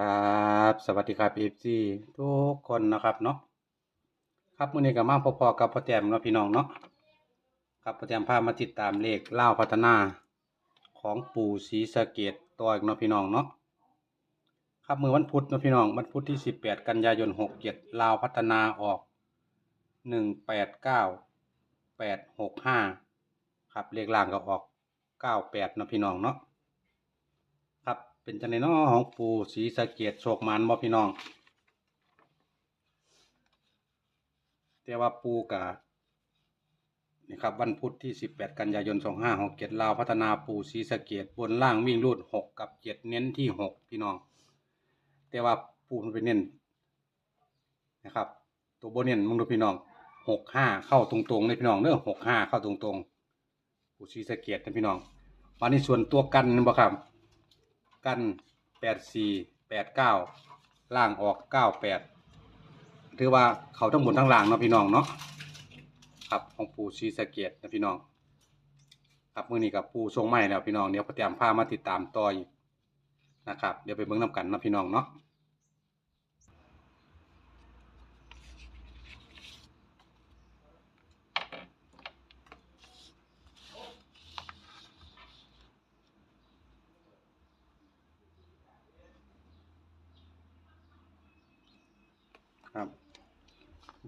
ครับ สวัสดีครับ FC ทุกคนนะครับเนาะครับมื้อนี้ก็มาพอๆกับพ่อแต้มเนาะพี่น้องเนาะครับพ่อแต้มพามาติดตามเลขเล่าพัฒนาของปู่ศรีสะเกษต่ออีกเนาะพี่น้องเนาะครับมือวันพุธเนาะพี่น้องวันพุธที่18กันยายน67ลาวพัฒนาออก189 865ครับเลขล่างก็ออก98เนาะพี่น้องเนาะ เป็นจังไดนาะของปู่ศรีสะเกษโชคมันบ่พี่น้อง แต่ว่าปูกะนี่ครับวันพุธที่ 18 กันยายน 2567ลาวพัฒนาปู่ศรีสะเกษบนล่างวิ่งรูด 6 กับ 7 เน้นที่ 6 พี่น้อง แต่ว่าปูมันไปเน้นนะครับ ตัวบนเน้นมึงดูพี่น้อง 65 เข้าตรงๆเลยพี่น้องเด้อ65 เข้าตรงๆปู่ศรีสะเกษนะพี่น้องมาในส่วนตัวกันนี่บ่ครับ กันแปดสี่แปดเก้าล่างออกเก้าแปดถือว่าเขาทั้งบนทั้งล่างเนาะพี่น้องเนาะครับของปูชีสะเกตนะพี่น้อง ครับมือนี้กับปูทรงใหม่แล้วพี่น้องเดี๋ยวพอเตรียมพามาติดตามต่ออีกนะครับ เดี๋ยวไปเบิ้งน้ากันนะพี่น้องเนาะ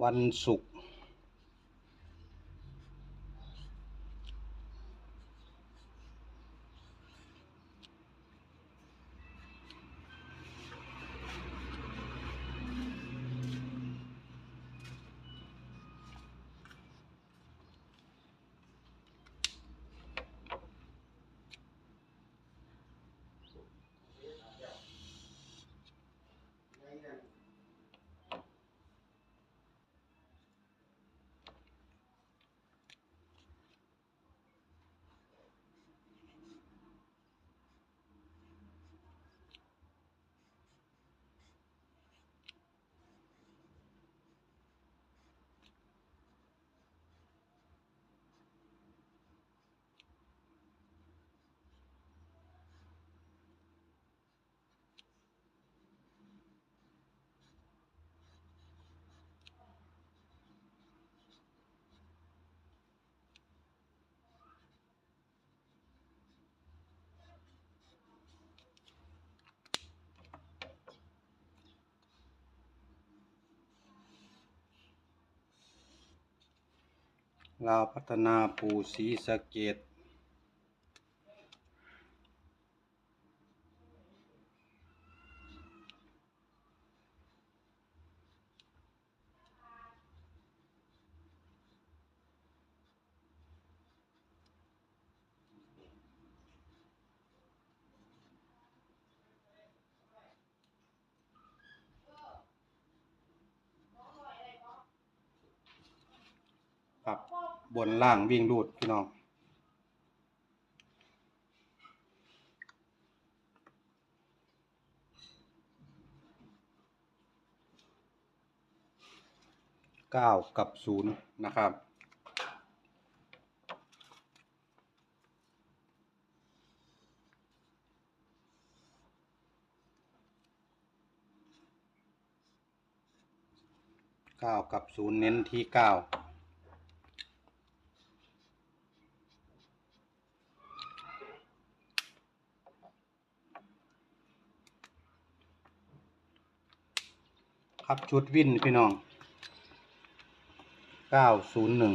วันศุกร์ ลาวพัฒนาปูศรีสะเกด บนล่างวิ่งรูดพี่น้องเก้ากับศูนย์นะครับเก้ากับศูนย์เน้นที่เก้า ครับชุดวินพี่น้องเก้าศูนย์หนึ่ง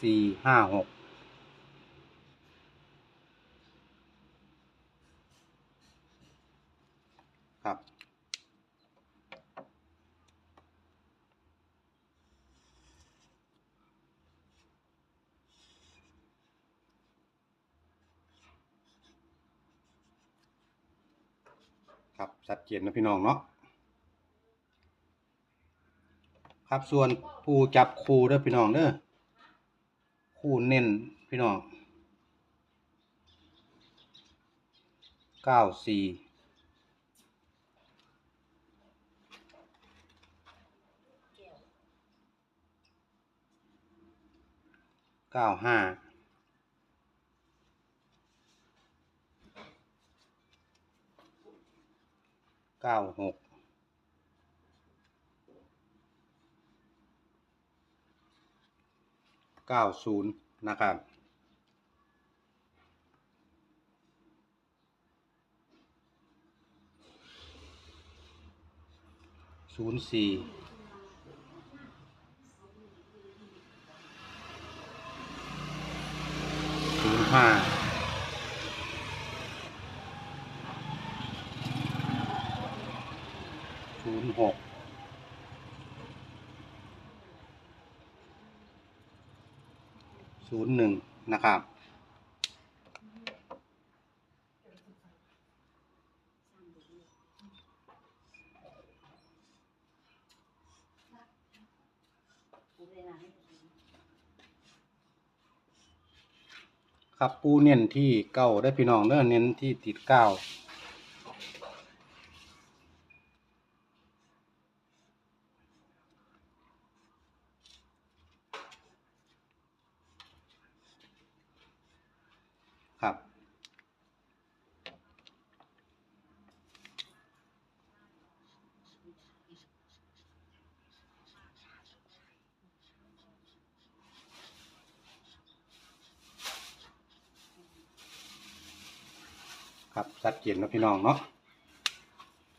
สี่ห้าหก ครับชัดเจนนะพี่น้องเนาะครับส่วนผู้จับคู่เด้อพี่น้องเด้อคู่เน้นพี่น้องเก้าสี่เก้าห้า เก้าหกเก้าศูนย์นะครับศูนย์สี่ศูนย์ห้าศูนย์หก ศูนย์หนึ่งนะครับ ครับปูเน้นที่เก้าได้พี่น้องเด้อเน้นที่ติดเก้าครับ ครับชัดเจนเนาะพี่น้องเนาะ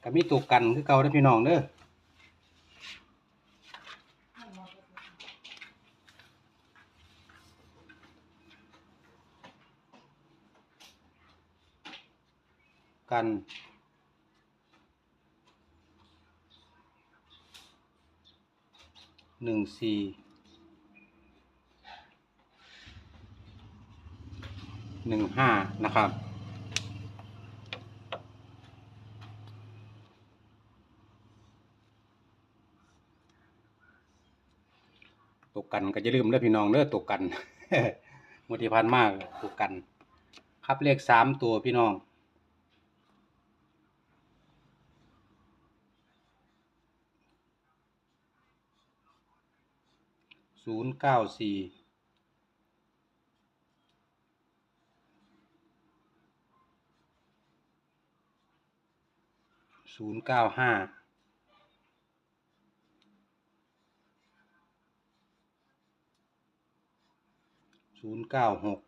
ก็มีตัวกันคือเก่าได้อพี่น้องเด้อกันหนึ่งสี่หนึ่งห้านะครับ ต กันก็จะลืมเด้อพี่น้องเด้อตกกันมุทิพันมากตกกัน ครับเลขสามตัวพี่น้องศูนย์เก้าสี่ศูนย์เก้าห้า ศูนย์เก้าหก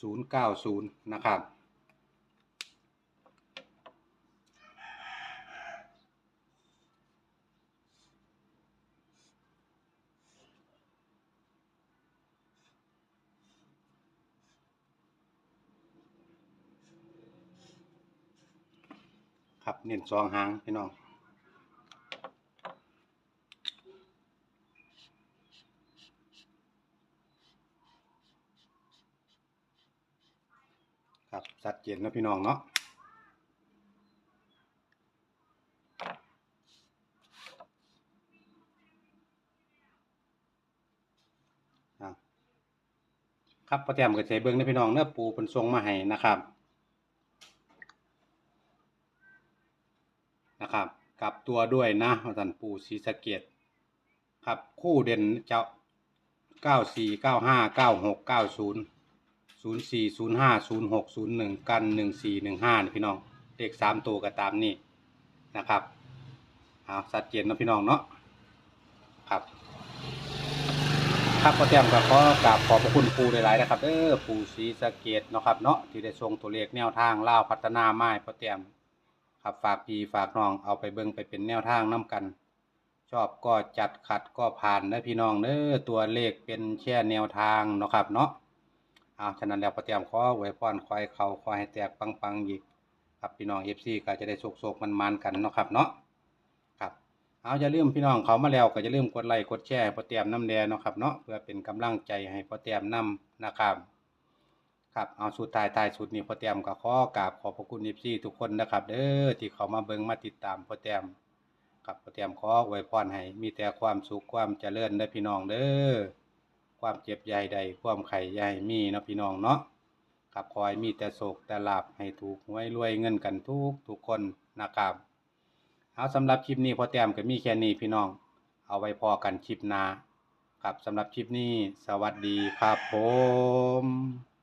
ศูนย์เก้าศูนย์นะครับ ครับเน้นสองหางพี่น้องครับชัดเจนนะพี่น้องเนาะอะครับพอแต้มก็ใจเบิ่งนะพี่น้องเนื้อปูเป็นทรงมาให้นะครับ นะ ครับกลับตัวด้วยนะอาจารย์ปูศรีสะเกดครับคู่เด่นเจ้าเก้าสี่เก้าห้าเก้าหกเก้าศูนย์ศูนย์สี่ศูนย์ห้าศูนย์หกศูนย์หนึ่งกันหนึ่งสี่หนึ่งห้านี่พี่น้องเลขสามตัวก็ตามนี่นะครับเอาชัดเจนนะพี่น้องเนาะครับครับพ่อแต้มก็ขอกราบขอบพระคุณปูหลายๆนะครับเออปูศรีสะเกดเนาะครับเนาะที่ได้ส่งตัวเลขแนวทางเล่าพัฒนาไม้พ่อแต้ม ครับฝากพี่ฝากน้องเอาไปเบิ่งไปเป็นแนวทางน้กัน ชอบก็จัดขัดก็ผ่านนะพี่น้องเด้อตัวเลขเป็นแค่แนวทางเนาะครับเนาะเอาฉะนั้นแล้วพอเตรียมขอไว้พรคอยเขาคอยให้แตกปังๆอีกครับพี่น้อง FC ก็จะได้โศกๆมันๆกันเนาะครับเนาะครับเอาอย่าลืมพี่น้องเขามาแล้วก็อย่าลืมกดไลค์กดแชร์พอเตรียมน้ำแดงเนาะครับเนาะเพื่อเป็นกำลังใจให้พอเตรียมนำนะครับ ครับเอาสุดท้ายท้ายสุดนี้พ่อแต้มก็ขอกราบขอบพระคุณเอฟซีทุกคนนะครับเด้อที่เขามาเบิ่งมาติดตามพ่อแต้มครับพ่อแต้มขออวยพรให้มีแต่ความสุขความเจริญเด้อพี่น้องเด้อความเจ็บใหญ่ใดความไข่ใหญ่มีเนาะพี่น้องเนาะครับขอให้มีแต่โศกแต่ลาบให้ถูกหวยรวยเงินกันทุกทุกคนนะครับเอาสำหรับคลิปนี้พ่อแต้มก็มีแค่นี้พี่น้อง เอาไว้พอกันคลิปหน้าครับสำหรับคลิปนี้สวัสดีครับผม